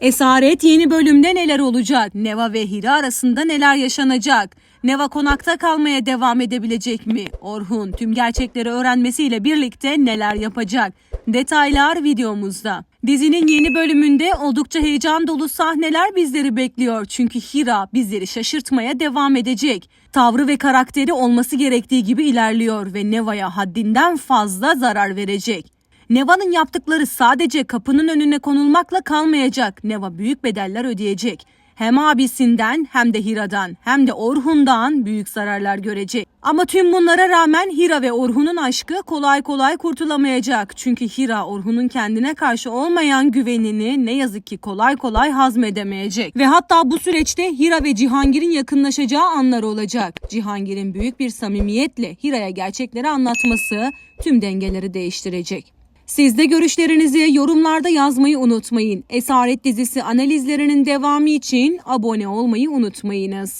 Esaret yeni bölümde neler olacak? Neva ve Hira arasında neler yaşanacak? Neva konakta kalmaya devam edebilecek mi? Orhun tüm gerçekleri öğrenmesiyle birlikte neler yapacak? Detaylar videomuzda. Dizinin yeni bölümünde oldukça heyecan dolu sahneler bizleri bekliyor. Çünkü Hira bizleri şaşırtmaya devam edecek. Tavrı ve karakteri olması gerektiği gibi ilerliyor ve Neva'ya haddinden fazla zarar verecek. Neva'nın yaptıkları sadece kapının önüne konulmakla kalmayacak. Neva büyük bedeller ödeyecek. Hem abisinden hem de Hira'dan hem de Orhun'dan büyük zararlar görecek. Ama tüm bunlara rağmen Hira ve Orhun'un aşkı kolay kolay kurtulamayacak. Çünkü Hira Orhun'un kendine karşı olmayan güvenini ne yazık ki kolay kolay hazmedemeyecek. Ve hatta bu süreçte Hira ve Cihangir'in yakınlaşacağı anlar olacak. Cihangir'in büyük bir samimiyetle Hira'ya gerçekleri anlatması tüm dengeleri değiştirecek. Siz de görüşlerinizi yorumlarda yazmayı unutmayın. Esaret dizisi analizlerinin devamı için abone olmayı unutmayınız.